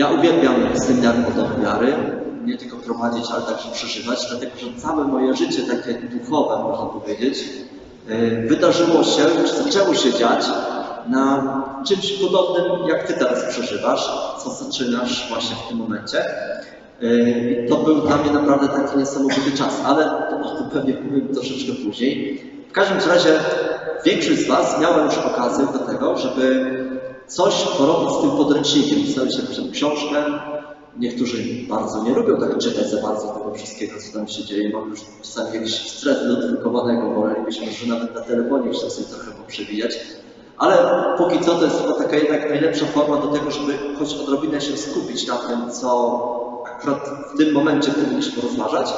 Ja uwielbiam odnowy wiary, nie tylko prowadzić, ale także przeżywać, dlatego że całe moje życie takie duchowe, można powiedzieć, yy, wydarzyło się, czy zaczęło się dziać na czymś podobnym, jak Ty teraz przeżywasz, co zaczynasz właśnie w tym momencie. Yy, I to był dla mnie naprawdę taki niesamowity czas, ale o tym pewnie powiem troszeczkę później. W każdym razie większość z Was miała już okazję do tego, żeby coś porobić z tym podręcznikiem, się tę książkę. Niektórzy bardzo nie lubią tak czytać za bardzo tego wszystkiego, co tam się dzieje. Mam już czasami jakiś do drukowanego, wolelibyśmy, że nawet na telefonie chciał sobie trochę poprzewijać. Ale póki co to jest chyba taka jednak najlepsza forma do tego, żeby choć odrobinę się skupić na tym, co akurat w tym momencie powinniśmy rozważać.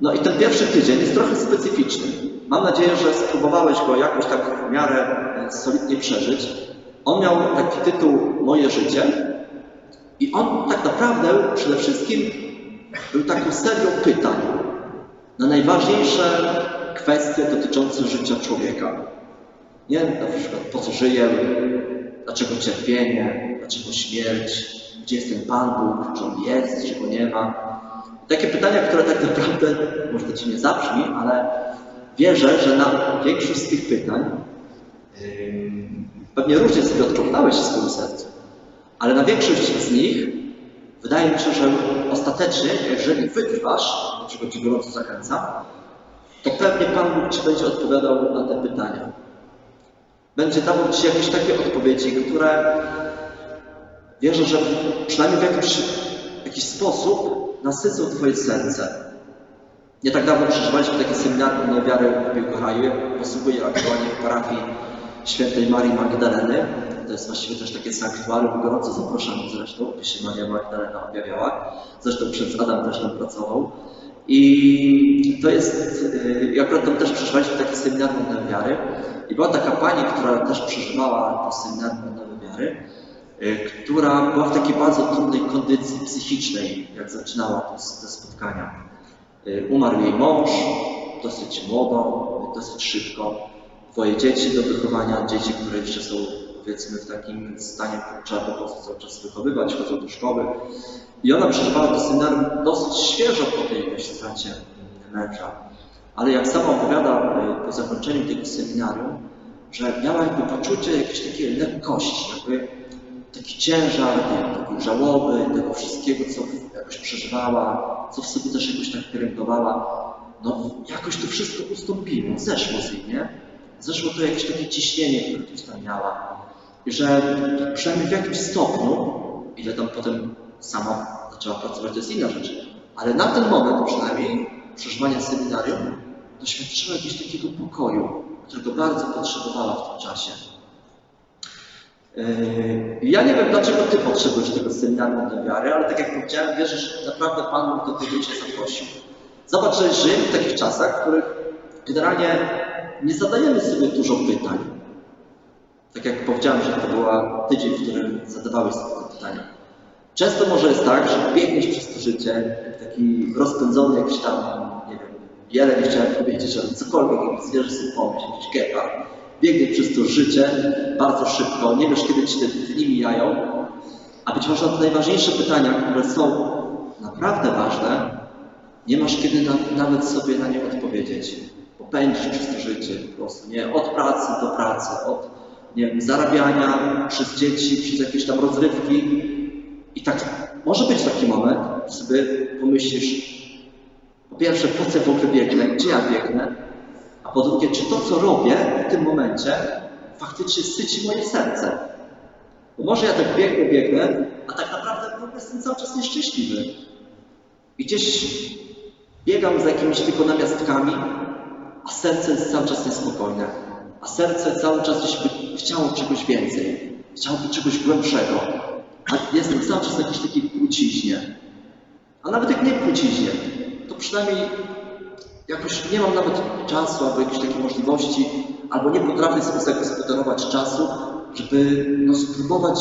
No i ten pierwszy tydzień jest trochę specyficzny. Mam nadzieję, że spróbowałeś go jakoś tak w miarę e, solidnie przeżyć. On miał taki tytuł Moje życie i on tak naprawdę przede wszystkim był taką serią pytań na najważniejsze kwestie dotyczące życia człowieka. Nie na przykład po co żyję, dlaczego cierpienie, dlaczego śmierć, gdzie jest ten Pan Bóg, czy On jest, czy Go nie ma. Takie pytania, które tak naprawdę, może to Ci nie zabrzmi, ale wierzę, że na większość z tych pytań pewnie różnie sobie odpowiadałeś w swoim sercu, ale na większość z nich wydaje mi się, że ostatecznie, jeżeli wytrwasz, do czego Ci gorąco zachęcam, to pewnie Pan Bóg Ci będzie odpowiadał na te pytania. Będzie dawał Ci jakieś takie odpowiedzi, które wierzę, że przynajmniej w jakiś, jakiś sposób nasycą Twoje serce. Nie tak dawno przeżywaliśmy takie seminarium na wiarę w Biłgoraju. Posługuję aktualnie w parafii świętej Marii Magdaleny. To jest właściwie też takie sanktuarium. Gorąco zapraszam zresztą, by się Maria Magdalena objawiała. Zresztą przez Adam też tam pracował. I to jest, yy, akurat tam też przeżywaliśmy takie seminarium na wiary. I była taka pani, która też przeżywała to seminarium na wiary która była w takiej bardzo trudnej kondycji psychicznej, jak zaczynała te, te spotkania. Umarł jej mąż, dosyć młodo, dosyć szybko. Dwoje dzieci do wychowania, dzieci, które jeszcze są powiedzmy w takim stanie, trzeba po prostu cały czas wychowywać, chodzą do szkoły. I ona przeżywała to seminarium dosyć świeżo po tej stracie męża. Ale jak sama opowiada po zakończeniu tego seminarium, że miała jakby poczucie jakiejś takiej lekkości, jakby taki ciężar takiej żałoby, tego wszystkiego, co jakoś przeżywała, co w sobie też jakoś tak pielęgnowała, no jakoś to wszystko ustąpiło, zeszło z niej, nie? Zeszło to jakieś takie ciśnienie, które gdzieś miała. I że przynajmniej w jakimś stopniu, ile tam potem sama zaczęła pracować, to jest inna rzecz, ale na ten moment przynajmniej przeżywania seminarium doświadczyła jakiegoś takiego pokoju, którego bardzo potrzebowała w tym czasie. Yy, Ja nie wiem, dlaczego Ty potrzebujesz tego seminarium do wiary, ale tak jak powiedziałem, wierzę, że naprawdę Pan do tego Cię zaprosił. Zobacz, że żyjemy w takich czasach, w których generalnie nie zadajemy sobie dużo pytań. Tak jak powiedziałem, że to była tydzień, w którym zadawałeś sobie te pytania. Często może jest tak, że biegniesz przez to życie, taki rozpędzony jakiś tam, nie wiem, wiele nie chciałem powiedzieć, ale cokolwiek, jakiś zwierzę sobie jakiś gepard, biegnie przez to życie bardzo szybko, nie wiesz, kiedy ci te dni mijają, a być może te najważniejsze pytania, które są naprawdę ważne, nie masz kiedy na, nawet sobie na nie odpowiedzieć. Bo pędzisz przez życie po prostu, nie? Od pracy do pracy, od nie wiem, zarabiania, przez dzieci, przez jakieś tam rozrywki. I tak może być taki moment, że pomyślisz, po pierwsze, po co w ogóle biegnę, gdzie ja biegnę, a po drugie, czy to, co robię w tym momencie, faktycznie syci moje serce. Bo może ja tak biegnę, biegnę, a tak naprawdę w ogóle jestem cały czas nieszczęśliwy. I gdzieś biegam za jakimiś tylko namiastkami, a serce jest cały czas niespokojne. A serce cały czas gdzieś by chciało czegoś więcej. Chciałoby czegoś głębszego. A jestem cały czas w jakiejś takiej płciźnie. A nawet jak nie płciźnie, to przynajmniej jakoś nie mam nawet czasu albo jakiejś takiej możliwości, albo nie potrafię sobie zagospodarować czasu, żeby no, spróbować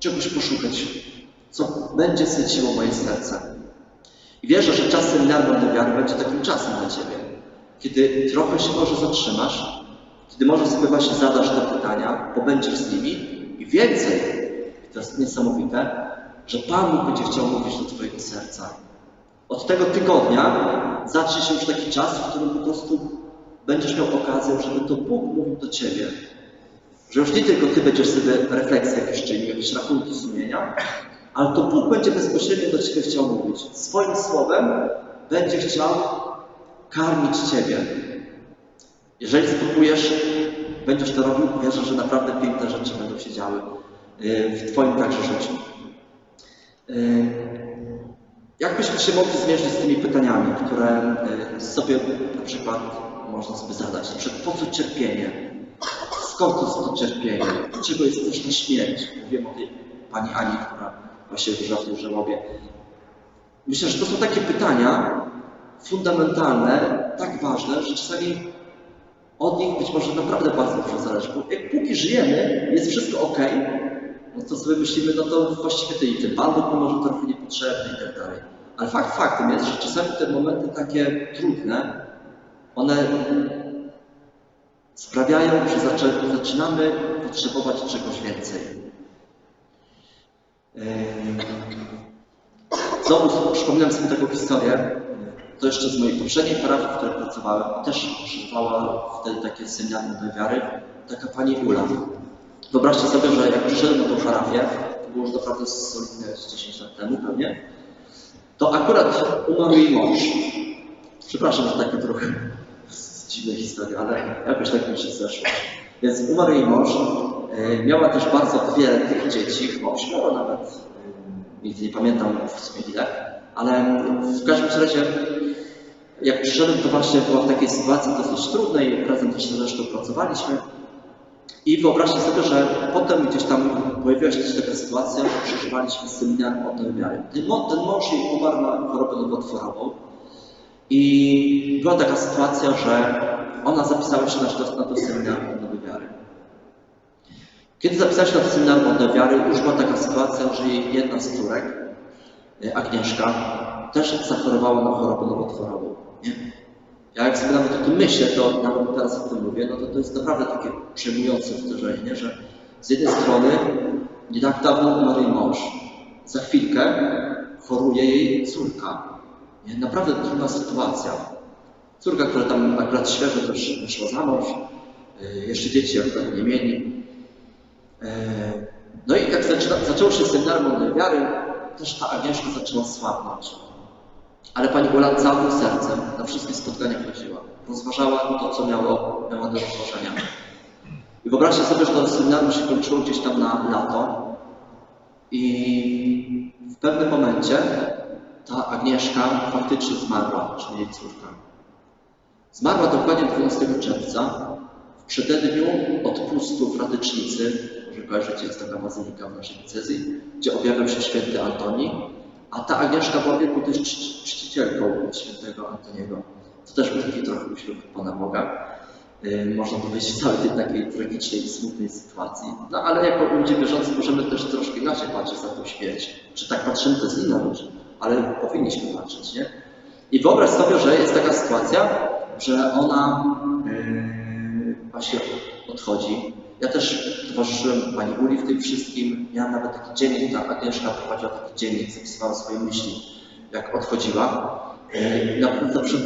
czegoś poszukać, co będzie syciło moje serce. I wierzę, że czas do wiary będzie takim czasem dla Ciebie, kiedy trochę się może zatrzymasz, kiedy może sobie właśnie zadasz te pytania, pobędziesz z nimi i więcej, to jest niesamowite, że Pan Bóg będzie chciał mówić do Twojego serca. Od tego tygodnia zacznie się już taki czas, w którym po prostu będziesz miał okazję, żeby to Bóg mówił do Ciebie. Że już nie tylko Ty będziesz sobie refleksję jakieś czynił, jakieś rachunki sumienia, ale to Bóg będzie bezpośrednio do Ciebie chciał mówić. Swoim słowem będzie chciał karmić Ciebie. Jeżeli spróbujesz, będziesz to robił, wierzę, że naprawdę piękne rzeczy będą się działy yy, w Twoim także życiu. Yy, Jak byśmy się mogli zmierzyć z tymi pytaniami, które yy, sobie na przykład można sobie zadać? Na przykład, po co cierpienie? Skąd to cierpienie? Dlaczego jest też ta śmierć? Mówiłem o tej pani Ani, która właśnie wyżyła w tym żałobie. Myślę, że to są takie pytania fundamentalne, tak ważne, że czasami od nich być może naprawdę bardzo dużo zależy. Bo jak póki żyjemy, jest wszystko ok, no to sobie myślimy, no to właściwie to i ten Pan Bóg może trochę niepotrzebny i tak dalej. Ale fakt faktem jest, że czasami te momenty takie trudne, one sprawiają, że zaczynamy potrzebować czegoś więcej. Ym, Znowu przypominam sobie taką historię, to jeszcze z mojej poprzedniej parafii, w której pracowałem, też przeżywała wtedy takie seminarium do wiary, taka pani Ula. Wyobraźcie sobie, że jak przyszedłem na tą parafię, to było już naprawdę solidne z 10 lat temu pewnie, to akurat umarł jej mąż. Przepraszam, że takie trochę dziwne historie, ale jakoś tak mi się zeszło. Więc umarł jej mąż, e, miała też bardzo wiele tych dzieci, ośmioro nawet, e, nigdy nie pamiętam w sumie ile, ale w każdym razie jak przyszedłem, to właśnie była w takiej sytuacji dosyć trudnej, razem też zresztą pracowaliśmy. I wyobraźcie sobie, że potem gdzieś tam pojawiła się taka sytuacja, że przeżywaliśmy seminarium odnowy wiary. Ten, ten mąż jej umarł na chorobę nowotworową i była taka sytuacja, że ona zapisała się na na to seminarium odnowy wiary. Kiedy zapisała się na to seminarium odnowy wiary, już była taka sytuacja, że jej jedna z córek, e, Agnieszka, też zachorowała na chorobę nowotworową. Nie? Ja jak sobie nawet o tym myślę, to nawet teraz o tym mówię, no to to jest naprawdę takie przejmujące uderzenie, nie? że z jednej strony nie tak dawno umarł mąż, za chwilkę choruje jej córka. Nie? Naprawdę trudna sytuacja. Córka, która tam akurat świeżo też wyszła za mąż, yy, jeszcze dzieci akurat nie mieli. Yy, No i jak zaczęło się seminarium Wiary, też ta Agnieszka zaczęła słabnąć. Ale pani Ula całym sercem na wszystkie spotkania chodziła. Rozważała to, co miało, miała do rozważenia. I wyobraźcie sobie, że to seminarium się kończyło gdzieś tam na lato. I w pewnym momencie ta Agnieszka faktycznie zmarła, czyli jej córka. Zmarła dokładnie 12 czerwca w przededniu odpustu w Radycznicy, może kojarzycie, jest taka bazylika w naszej diecezji, gdzie objawiał się święty Antoni, a ta Agnieszka była wielką też czci- czcicielką świętego Antoniego. To też był taki trochę uśmiech Pana Boga. Yy, można powiedzieć w całej tej takiej tragicznej i smutnej sytuacji. No ale jako ludzie wierzący możemy też troszkę inaczej patrzeć na tą śmierć. Czy tak patrzymy, to jest inna rzecz, ale powinniśmy patrzeć, nie? I wyobraź sobie, że jest taka sytuacja, że ona yy, właśnie odchodzi. Ja też towarzyszyłem Pani Uli w tym wszystkim. Miałem nawet taki dziennik, ta Agnieszka prowadziła taki dziennik, zapisywała swoje myśli, jak odchodziła. Yy, na, zawsze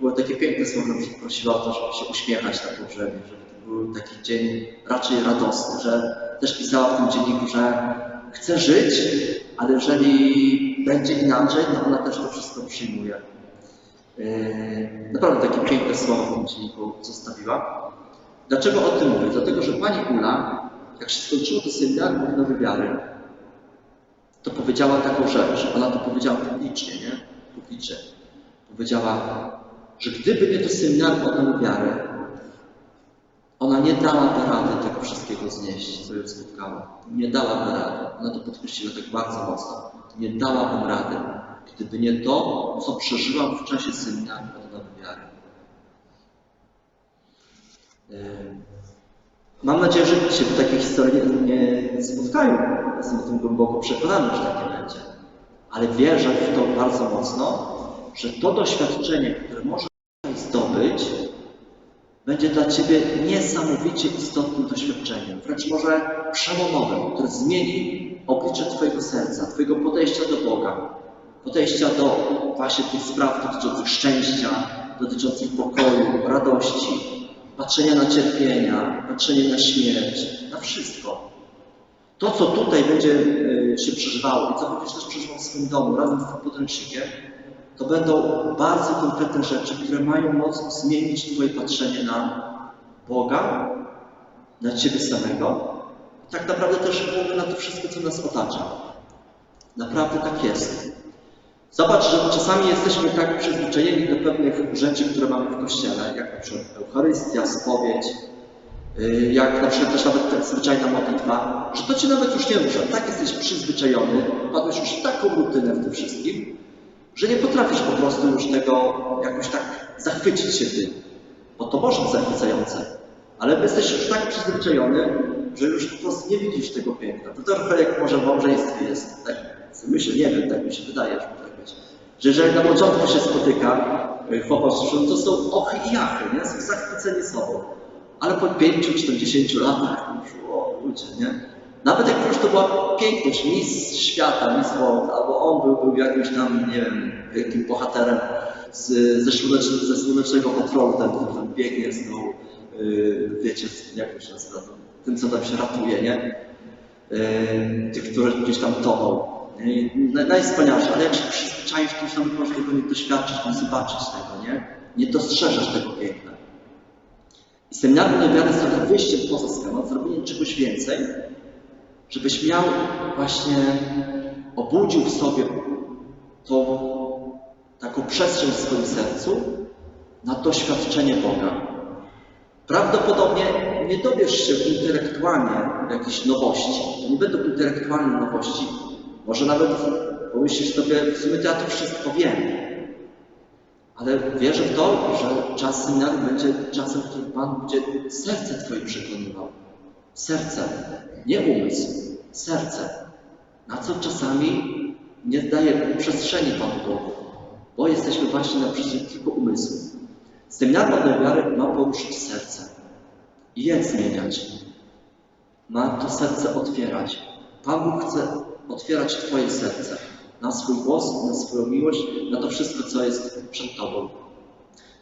były takie piękne słowa, prosiła o to, żeby się uśmiechać na pogrzebie, żeby to był taki dzień raczej radosny, że też pisała w tym dzienniku, że chce żyć, ale jeżeli będzie inaczej, to ona też to wszystko przyjmuje. Yy, Naprawdę takie piękne słowa w tym dzienniku zostawiła. Dlaczego o tym mówię? Dlatego, że pani Ula, jak się skończyło to seminarium odnowy wiary, to powiedziała taką rzecz. Ona to powiedziała publicznie, nie? Publicznie. Powiedziała, że gdyby nie to seminarium odnowy wiary, ona nie dałaby rady tego wszystkiego znieść, co ją spotkało. Nie dałaby rady. Ona to podkreśliła tak bardzo mocno. Nie dałabym rady, gdyby nie to, co przeżyłam w czasie seminarium odnowy wiary. Yy, Mam nadzieję, że się w takiej historii nie spotkają. Jestem o tym głęboko przekonany, że tak będzie. Ale wierzę w to bardzo mocno, że to doświadczenie, które możesz zdobyć, będzie dla Ciebie niesamowicie istotnym doświadczeniem, wręcz może przełomowym, które zmieni oblicze Twojego serca, Twojego podejścia do Boga, podejścia do właśnie tych spraw dotyczących szczęścia, dotyczących pokoju, radości, patrzenia na cierpienia, patrzenia na śmierć, na wszystko. To, co tutaj będzie y, się przeżywało i co będziesz też przeżywał w swoim domu razem z tym podręcznikiem, to będą bardzo konkretne rzeczy, które mają mocno zmienić Twoje patrzenie na Boga, na Ciebie samego, i tak naprawdę też na to wszystko, co nas otacza. Naprawdę tak jest. Zobacz, że czasami jesteśmy tak przyzwyczajeni do pewnych rzeczy, które mamy w Kościele, jak na przykład Eucharystia, spowiedź, yy, jak na przykład też nawet ta zwyczajna modlitwa, że to Cię nawet już nie rusza. Tak jesteś przyzwyczajony, wpadłeś już taką rutynę w tym wszystkim, że nie potrafisz po prostu już tego jakoś tak zachwycić się tym. Bo to może być zachwycające, ale jesteś już tak przyzwyczajony, że już po prostu nie widzisz tego piękna. To trochę jak może w małżeństwie jest. Tak myślę, nie wiem, tak mi się wydaje, że tak. Że jeżeli na początku się spotyka chłopak z to są ochy i jachy, nie? Są zachwyceni sobą. Ale po pięciu czy tam dziesięciu latach już, o ludzie, nie? Nawet jak już to była piękność, mistrz świata, mistrz world, albo on był, był jakimś tam, nie wiem, wielkim bohaterem z, ze, słonecznego, ze słonecznego patrolu, ten, ten, ten biegnie z tą, yy, wiecie, jak to się nazywa, tym, co tam się ratuje, nie? Yy, tych, które gdzieś tam toną. Naj, najwspanialsze, ale jak się przyzwyczaisz, to już tam po prostu nie doświadczyć, nie zobaczyć tego, nie? Nie dostrzeżesz tego piękna. I seminarium niewiary jest trochę wyjściem poza schemat, zrobieniem czegoś więcej, żebyś miał właśnie, obudził w sobie tą taką przestrzeń w swoim sercu na doświadczenie Boga. Prawdopodobnie nie dowiesz się intelektualnie jakichś nowości. To nie będą intelektualne nowości. Może nawet pomyślisz sobie, w sumie to ja to wszystko wiem. Ale wierzę w to, że czas seminarium będzie czasem, w którym Pan będzie serce Twoje przekonywał. Serce, nie umysł, serce. Na co czasami nie daje przestrzeni Panu Bogu, bo jesteśmy właśnie na tylko umysłu. Seminarium dla wiary ma poruszyć serce i je zmieniać. Ma to serce otwierać. Pan Bóg chce otwierać Twoje serce na swój głos, na swoją miłość, na to wszystko, co jest przed Tobą.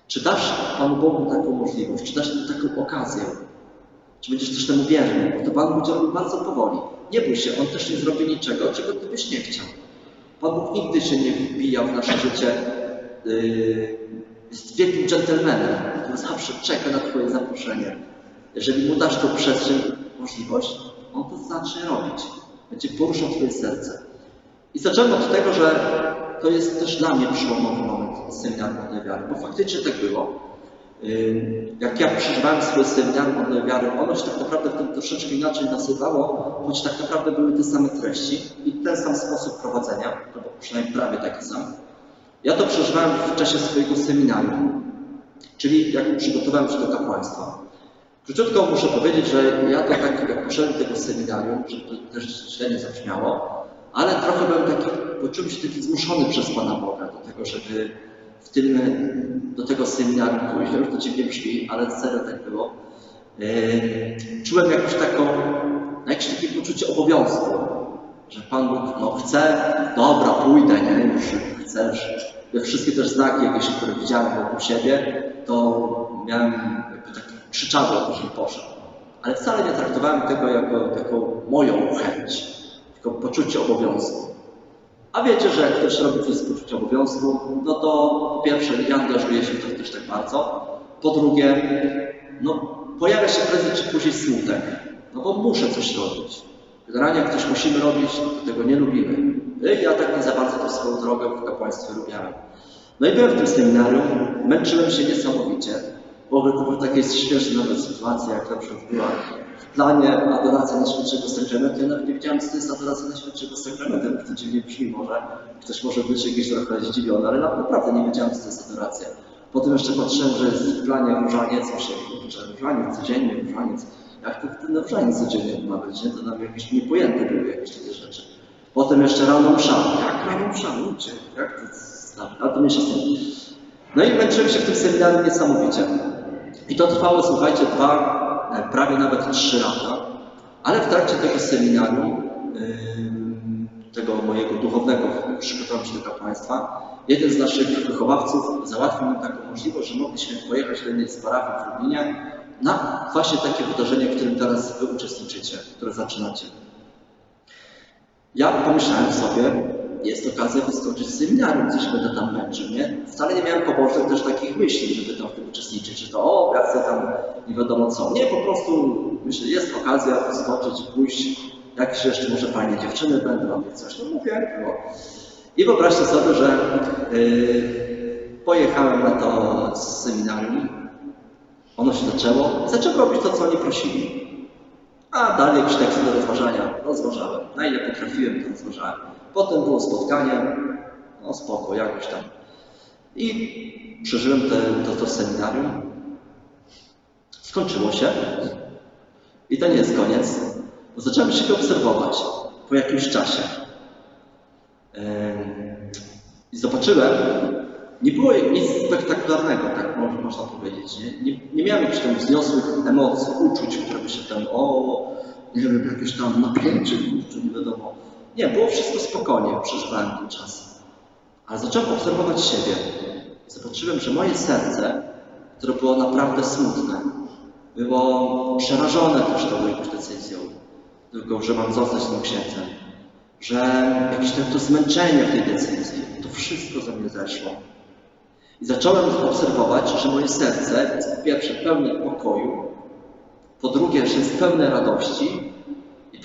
Czy dasz Panu Bogu taką możliwość? Czy dasz mu taką okazję? Czy będziesz też temu wierny? Bo to Pan będzie robił bardzo powoli. Nie bój się, On też nie zrobi niczego, czego Ty byś nie chciał. Pan Bóg nigdy się nie wbijał w nasze życie. Yy, jest wielkim dżentelmenem, który zawsze czeka na Twoje zaproszenie. Jeżeli mu dasz tą przestrzeń, możliwość, on to zacznie robić. Będzie poruszał Twoje serce. I zacząłem od tego, że to jest też dla mnie przełomowy moment seminarium Modlej Wiary, bo faktycznie tak było. Jak ja przeżywałem swoje seminarium Modlej Wiary, ono się tak naprawdę wtedy troszeczkę inaczej nazywało, choć tak naprawdę były te same treści i ten sam sposób prowadzenia, albo przynajmniej prawie taki sam. Ja to przeżywałem w czasie swojego seminarium, czyli jak przygotowałem się do kapłaństwa. Króciutko muszę powiedzieć, że ja to tak, jak poszedłem tego seminarium, żeby to też źle nie zabrzmiało, ale trochę byłem taki, poczułem się taki zmuszony przez Pana Boga do tego, żeby w tym, do tego seminarium pójść. Już to dziwnie brzmi, ale serio tak było. Czułem jakąś taką, jakieś takie poczucie obowiązku, że Pan Bóg no, chce, dobra, pójdę, nie, już chcesz. Te wszystkie też znaki jakieś, które widziałem wokół siebie, to miałem krzyczadło, żebym poszedł. Ale wcale nie traktowałem tego jako taką moją chęć, tylko poczucie obowiązku. A wiecie, że jak ktoś robi coś z poczucia obowiązku, no to po pierwsze nie angażuje się w to też tak bardzo, po drugie, no pojawia się prędzej czy później smutek, no bo muszę coś robić. Generalnie jak coś musimy robić, to tego nie lubimy. Ja tak nie za bardzo tą swoją drogę w kapłaństwie lubiałem. No i byłem w tym seminarium, męczyłem się niesamowicie. Ogóle to była taka śmieszna nawet sytuacja, jak na przykład była w planie adoracja Najświętszego Sakramentu. Ja nawet nie wiedziałem, co to jest adoracja Najświętszego Sakramentu, to dziwnie brzmi może. Ktoś może być jakiś trochę zdziwiony, ale naprawdę nie wiedziałem, co to jest adoracja. Potem jeszcze patrzyłem, że jest w planie różaniec, myślę, że różaniec codziennie, różaniec. Jak to ten różaniec codziennie ma być, nie? To nam jakieś niepojęte były jakieś takie rzeczy. Potem jeszcze rano msza. Jak rano msza? Ludzie, jak to? Ale to mniejsza z tym. No i męczyłem się w tym seminarium niesamowicie. I to trwało, słuchajcie, dwa, prawie nawet trzy lata. Ale w trakcie tego seminarium yy, tego mojego duchownego, przygotowałem się do kapłaństwa, jeden z naszych wychowawców załatwił nam taką możliwość, że mogliśmy pojechać do jednej z parafii w Lublinie na właśnie takie wydarzenie, w którym teraz Wy uczestniczycie, które zaczynacie. Ja pomyślałem sobie, jest okazja wyskoczyć z seminarium, coś będę tam męczył, nie? Wcale nie miałem pobożnych też takich myśli, żeby tam w tym uczestniczyć, że to o, ja chcę tam nie wiadomo co. Nie, po prostu myślę, jest okazja wyskoczyć, pójść, jakieś jeszcze może fajne dziewczyny będą, robić coś, no mówię, było. I wyobraźcie sobie, że yy, pojechałem na to seminarium, ono się zaczęło, zacząłem robić to, co oni prosili. A dalej jakieś teksty do rozważania rozważałem. Na ile potrafiłem, to rozważałem. Potem było spotkanie, no spoko, jakoś tam. I przeżyłem te, to, to seminarium. Skończyło się. I to nie jest koniec. Zacząłem siebie obserwować po jakimś czasie. I zobaczyłem, nie było nic spektakularnego, tak mo- można powiedzieć. Nie, nie, nie miałem jakichś tam wzniosłych emocji, uczuć, które by się tam, o, nie wiem, jakieś tam napięcie, kurczę, nie wiadomo. Nie, było wszystko spokojnie, przeżywałem ten czas. Ale zacząłem obserwować siebie. Zobaczyłem, że moje serce, które było naprawdę smutne, było przerażone też tą jakąś decyzją, tylko że mam zostać tym księdzem, że jakieś to, to zmęczenie w tej decyzji, to wszystko ze mnie zeszło. I zacząłem obserwować, że moje serce jest po pierwsze pełne pokoju, po drugie, że jest pełne radości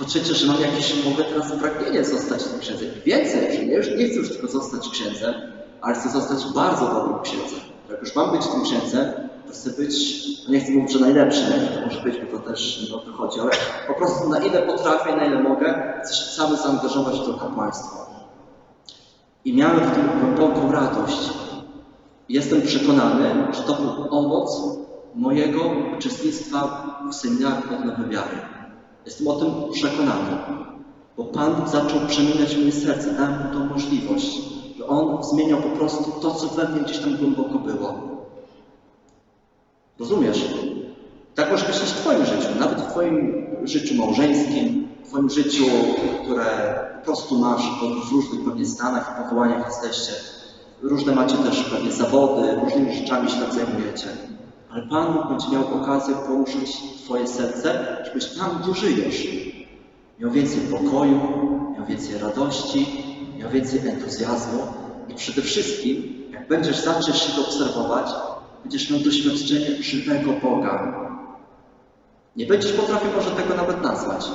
trzecie, że mam jakieś, mogę teraz pragnienie zostać tym księdzem. Więcej, że nie, już nie chcę już tylko zostać księdzem, ale chcę zostać bardzo dobrym księdzem. Jak już mam być tym księdzem, to chcę być, no nie chcę mówić, że najlepszy, to może być, bo to też o to ale po prostu na ile potrafię, na ile mogę, chcę się cały zaangażować w to kapłaństwo. I miałem w tym głęboką radość. Jestem przekonany, że to był owoc mojego uczestnictwa w seminarium odnowy wiary. Jestem o tym przekonany, bo Pan zaczął przemieniać moje serce, dałem mu tą możliwość, że On zmieniał po prostu to, co we mnie gdzieś tam głęboko było. Rozumiesz? Tak może też w Twoim życiu, nawet w Twoim życiu małżeńskim, w Twoim życiu, które po prostu masz w różnych pewnie stanach i powołaniach jesteście. Różne macie też pewnie zawody, różnymi rzeczami się zajmujecie. Ale Pan będzie miał okazję poruszyć Twoje serce, żebyś tam, gdzie żyjesz, miał więcej pokoju, miał więcej radości, miał więcej entuzjazmu i przede wszystkim, jak będziesz zacząć się obserwować, będziesz miał doświadczenie żywego Boga. Nie będziesz potrafił może tego nawet nazwać,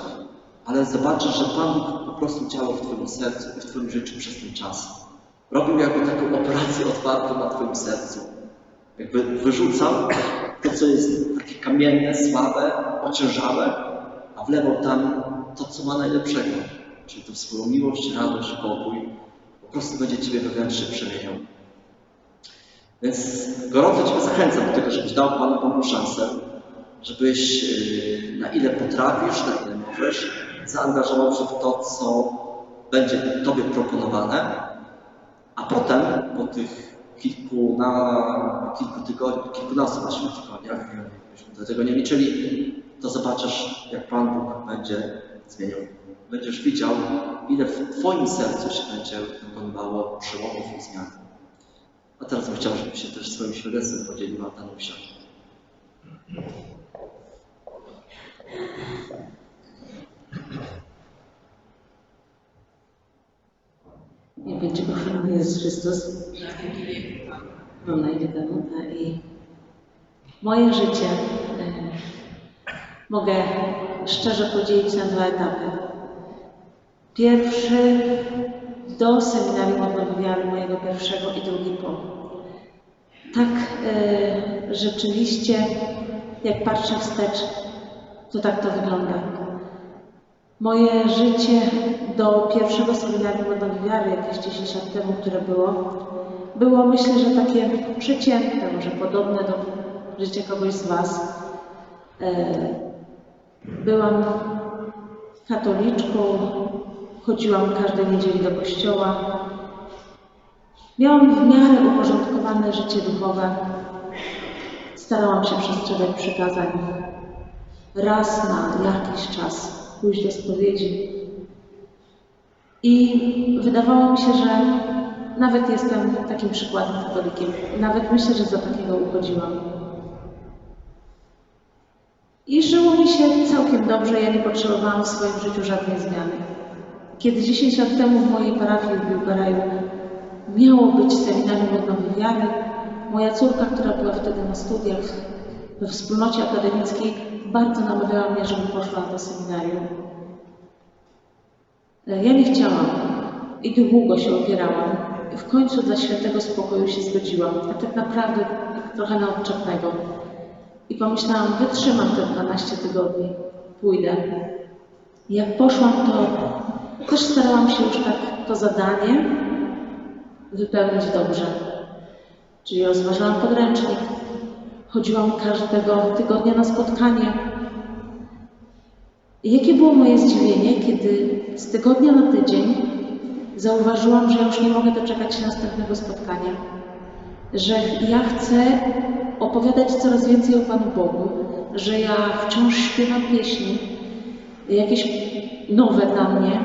ale zobaczysz, że Pan po prostu działał w Twoim sercu i w Twoim życiu przez ten czas. Robił jakby taką operację otwartą na Twoim sercu. Jakby wyrzucał to, co jest takie kamienne, słabe, ociężałe, a wlewał tam to, co ma najlepszego. Czyli tą swoją miłość, radość, pokój. Po prostu będzie Ciebie wewnętrznie przemieniał. Więc gorąco Ciebie zachęcam do tego, żebyś dał Panu Bogu szansę, żebyś yy, na ile potrafisz, na ile możesz, zaangażował się w to, co będzie Tobie proponowane, a potem po tych kilku, na kilku tygodniach, kilkunastu właśnie tygodniach, byśmy do tego nie liczyli, to zobaczysz, jak Pan Bóg będzie zmieniał. Będziesz widział, ile w Twoim sercu się będzie dokonywało przełomów i zmian. A teraz bym chciał, żebyś się też swoim świadectwem podzieliła Danusia. Nie wiem, czy kochany Jezus Chrystus. Mam na imię Danuta i moje życie e, mogę szczerze podzielić na dwa etapy. Pierwszy do seminarium odnowy wiary mojego pierwszego i drugi po. Tak e, rzeczywiście, jak patrzę wstecz, to tak to wygląda. Moje życie do pierwszego seminarium odnowy wiary, jakieś 10 lat temu, które było, było myślę, że takie przeciętne, może podobne do życia kogoś z Was. E, Byłam katoliczką, chodziłam każdej niedzieli do kościoła. Miałam w miarę uporządkowane życie duchowe. Starałam się przestrzegać przykazań. Raz na jakiś czas pójść do spowiedzi. I wydawało mi się, że nawet jestem takim przykładem katolikiem. Nawet myślę, że za takiego uchodziłam. I żyło mi się całkiem dobrze, ja nie potrzebowałam w swoim życiu żadnej zmiany. Kiedy 10 lat temu w mojej parafii w Biłgaraju miało być seminarium odnowy wiary, moja córka, która była wtedy na studiach we wspólnocie akademickiej, bardzo namawiała mnie, żebym poszła do seminarium. Ja nie chciałam i długo się opierałam. W końcu dla świętego spokoju się zgodziłam, a tak naprawdę trochę na odczepnego. I pomyślałam, wytrzymam te 12 tygodni, pójdę. I jak poszłam, to też starałam się już tak to zadanie wypełnić dobrze. Czyli rozważałam podręcznik, chodziłam każdego tygodnia na spotkanie. I jakie było moje zdziwienie, kiedy z tygodnia na tydzień zauważyłam, że już nie mogę doczekać się następnego spotkania. Że ja chcę opowiadać coraz więcej o Panu Bogu, że ja wciąż śpiewam pieśni, jakieś nowe dla mnie,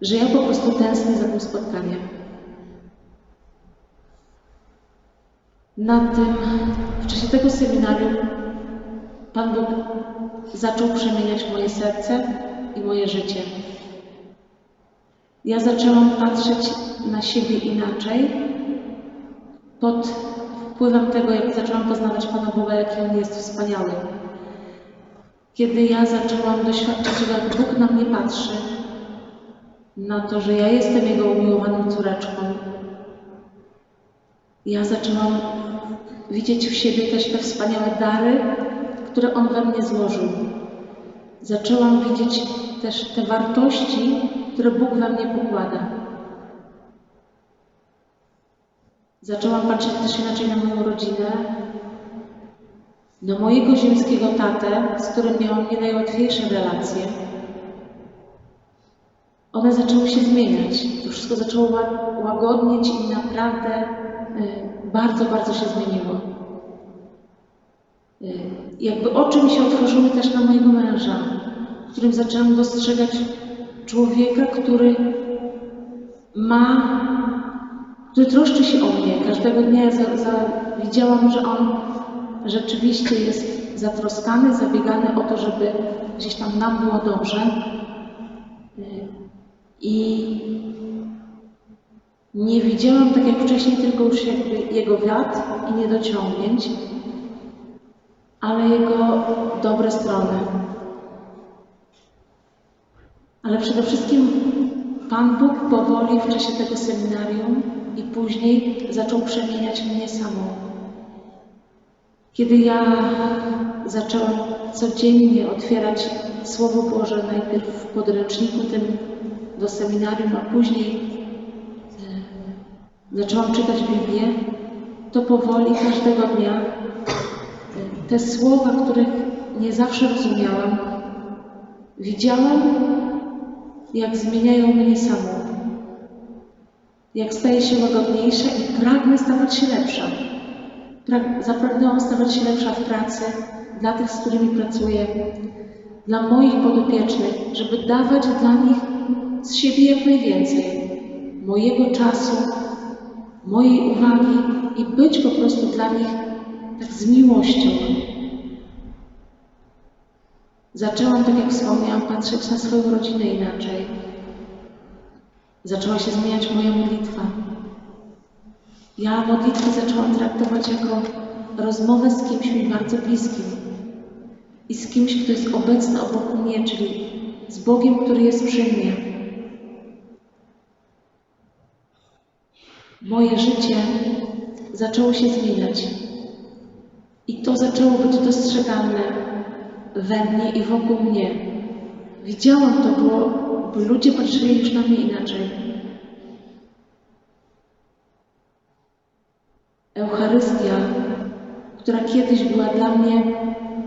że ja po prostu tęsknię za tym spotkaniem. Na tym, w czasie tego seminarium Pan Bóg zaczął przemieniać moje serce i moje życie. Ja zaczęłam patrzeć na siebie inaczej pod wpływem tego, jak zaczęłam poznawać Pana Boga, jaki On jest wspaniały. Kiedy ja zaczęłam doświadczać, jak Bóg na mnie patrzy, na to, że ja jestem Jego umiłowaną córeczką, ja zaczęłam widzieć w siebie też te wspaniałe dary, które On we mnie złożył. Zaczęłam widzieć też te wartości, które Bóg we mnie pokłada. Zaczęłam patrzeć też inaczej na moją rodzinę, na mojego ziemskiego tatę, z którym miałam nie najłatwiejsze relacje. One zaczęły się zmieniać. To wszystko zaczęło ła- łagodnieć i naprawdę y, bardzo, bardzo się zmieniło. Y, jakby oczy mi się otworzyły też na mojego męża, w którym zaczęłam dostrzegać człowieka, który ma, który troszczy się o mnie. Każdego dnia za, za, widziałam, że on rzeczywiście jest zatroskany, zabiegany o to, żeby gdzieś tam nam było dobrze. Y, I nie widziałam tak jak wcześniej tylko już jakby jego wad i niedociągnięć, ale jego dobre strony. Ale przede wszystkim Pan Bóg powoli w czasie tego seminarium i później zaczął przemieniać mnie samą. Kiedy ja zaczęłam codziennie otwierać Słowo Boże, najpierw w podręczniku tym do seminarium, a później e, zaczęłam czytać Biblię, to powoli każdego dnia te słowa, których nie zawsze rozumiałam, widziałam, jak zmieniają mnie samą. Jak staję się łagodniejsza i pragnę stawać się lepsza. Pra- zapragnęłam stawać się lepsza w pracy dla tych, z którymi pracuję, dla moich podopiecznych, żeby dawać dla nich z siebie jak najwięcej, mojego czasu, mojej uwagi i być po prostu dla nich tak z miłością. Zaczęłam, tak jak wspomniałam, patrzeć na swoją rodzinę inaczej. Zaczęła się zmieniać moja modlitwa. Ja modlitwę zaczęłam traktować jako rozmowę z kimś mi bardzo bliskim i z kimś, kto jest obecny obok mnie, czyli z Bogiem, który jest przy mnie. Moje życie zaczęło się zmieniać i to zaczęło być dostrzegalne we mnie i wokół mnie. Widziałam to, bo, bo ludzie patrzyli już na mnie inaczej. Eucharystia, która kiedyś była dla mnie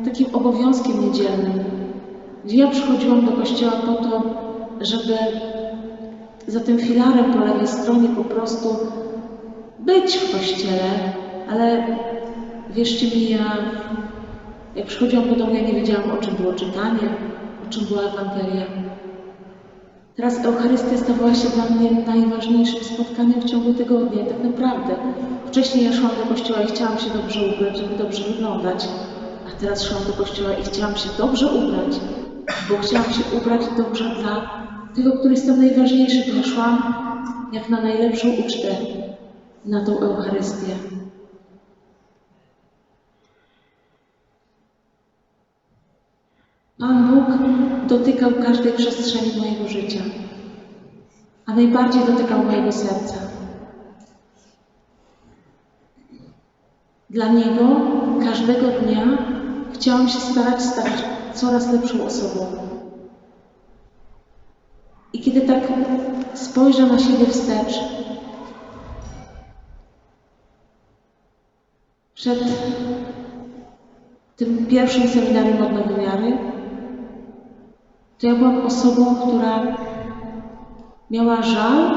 takim obowiązkiem niedzielnym, gdzie ja przychodziłam do kościoła po to, żeby za tym filarem po lewej stronie po prostu być w kościele, ale wierzcie mi, ja jak przychodziłam do domu, ja nie wiedziałam, o czym było czytanie, o czym była Ewangelia. Teraz Eucharystia stawała się dla mnie najważniejszym spotkaniem w ciągu tygodnia. Tak naprawdę. Wcześniej ja szłam do kościoła i chciałam się dobrze ubrać, żeby dobrze wyglądać. A teraz szłam do kościoła i chciałam się dobrze ubrać, bo chciałam się ubrać dobrze dla tego, który jest tam najważniejszy. Ja szłam jak na najlepszą ucztę, na tą Eucharystię. Pan Bóg dotykał każdej przestrzeni mojego życia, a najbardziej dotykał mojego serca. Dla Niego każdego dnia chciałam się starać stać coraz lepszą osobą. I kiedy tak spojrzę na siebie wstecz, przed tym pierwszym seminarium odnowy wiary, to ja byłam osobą, która miała żal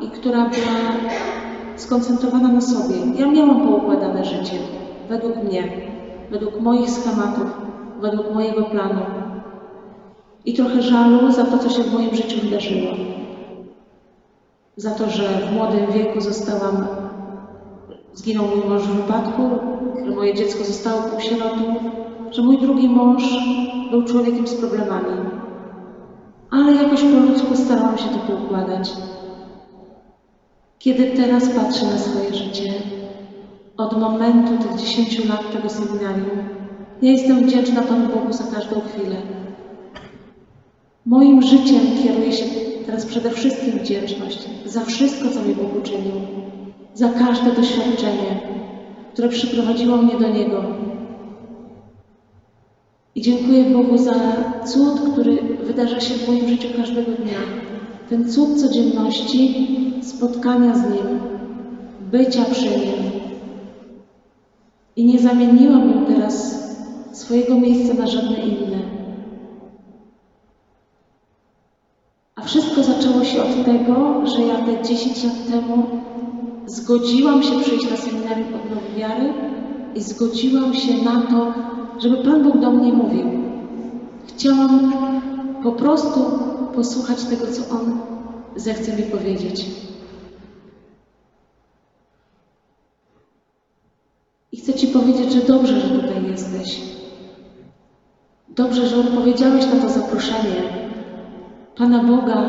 i która była skoncentrowana na sobie. Ja miałam poukładane życie według mnie, według moich schematów, według mojego planu. I trochę żalu za to, co się w moim życiu wydarzyło. Za to, że w młodym wieku zostałam, zginął mój mąż w wypadku, że moje dziecko zostało półsierotą, że mój drugi mąż był człowiekiem z problemami. Ale jakoś po ludzku starałam się to poukładać. Kiedy teraz patrzę na swoje życie, od momentu tych 10 lat tego seminarium, ja jestem wdzięczna Panu Bogu za każdą chwilę. Moim życiem kieruje się teraz przede wszystkim wdzięczność za wszystko, co mi Bóg uczynił, za każde doświadczenie, które przyprowadziło mnie do Niego. I dziękuję Bogu za cud, który wydarza się w moim życiu każdego dnia. Ten cud codzienności, spotkania z Nim, bycia przy Nim. I nie zamieniłam ją teraz swojego miejsca na żadne inne. A wszystko zaczęło się od tego, że ja te 10 lat temu zgodziłam się przyjść na seminarium odnowy wiary i zgodziłam się na to, żeby Pan Bóg do mnie mówił. Chciałam po prostu posłuchać tego, co On zechce mi powiedzieć. I chcę Ci powiedzieć, że dobrze, że tutaj jesteś. Dobrze, że odpowiedziałeś na to zaproszenie Pana Boga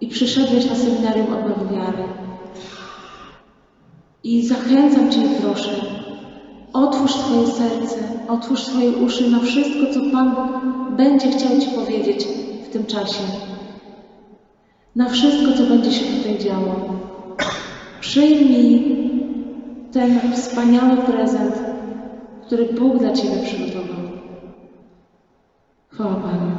i przyszedłeś na seminarium odnowy wiary. I zachęcam Cię i proszę, otwórz swoje serce, otwórz swoje uszy na wszystko, co Pan Bóg będzie chciał Ci powiedzieć w tym czasie. Na wszystko, co będzie się tutaj działo. Przyjmij ten wspaniały prezent, który Bóg dla Ciebie przygotował. Chwała Panu.